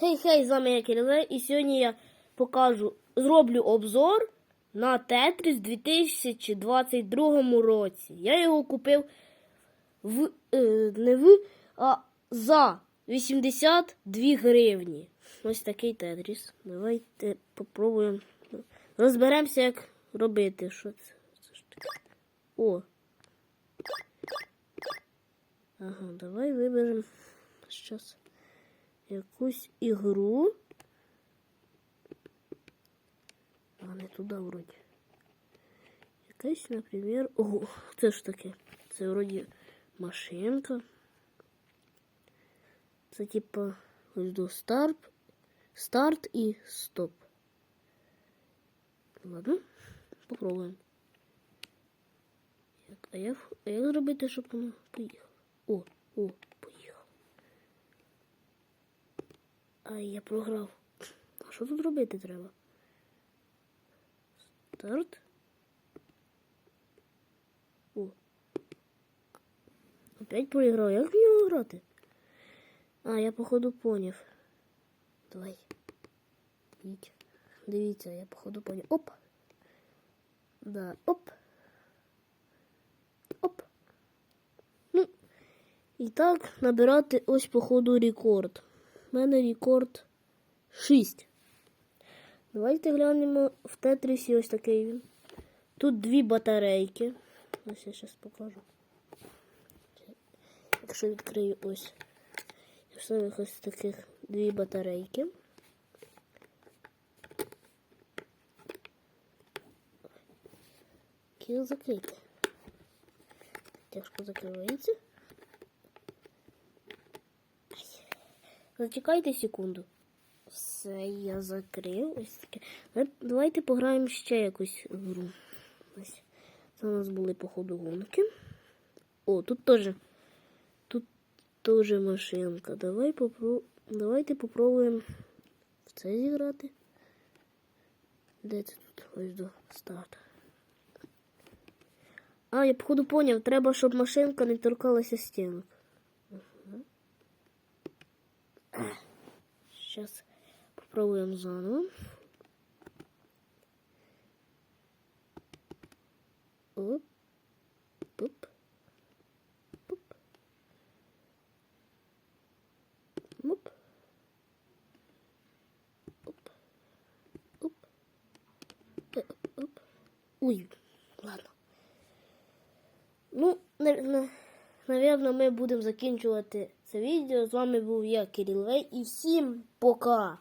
Хей-хей, з вами я Кириле, і сьогодні я покажу, зроблю обзор на Тетріс 2022 році. Я його купив в, е, не в, а за 82 гривні. Ось такий Тетріс. Давайте попробуємо. Розберемося, як робити. Що це? О. Ага, давай виберемо зараз якусь ігру. А не туди вроді. Якась, наприклад. Ого, це ж таке. Це вроді машинка. Це типа ось до старт, старт і стоп. Ладно, попробуємо. А як, а як зробити, щоб воно поїхало? О, о, поїхало. Ай, я програв. А що тут робити треба? Старт. О. Опять проіграв. Як в нього грати? А, я походу поняв. Давай. Їдь. Дивіться, я походу поняв. Оп. Да, оп. Оп. Ну, і так набирати ось походу рекорд. У мене рекорд 6. Давайте глянемо в тетрісі ось такий він. Тут дві батарейки. Ось я зараз покажу. Якщо відкрию ось. Якщо ось таких дві батарейки. Кіл закрити. Тяжко закривається. Зачекайте секунду. Все, я закрив. Ось таке. Давайте пограємо ще якусь гру. Це у нас були походу гонки. О, тут теж. Тут теж машинка. Давай попро... Давайте попробуємо в це зіграти. Де це тут? Ось до старту. А, я походу поняв, треба, щоб машинка не торкалася стінок. Сейчас попробуем заново. Оп. Оп. Оп. Оп. Оп. Оп. Е, Оп. Ой, ладно. Ну, на- на- Навірно, ми будемо закінчувати це відео. З вами був я, Кирил Вей, і всім пока!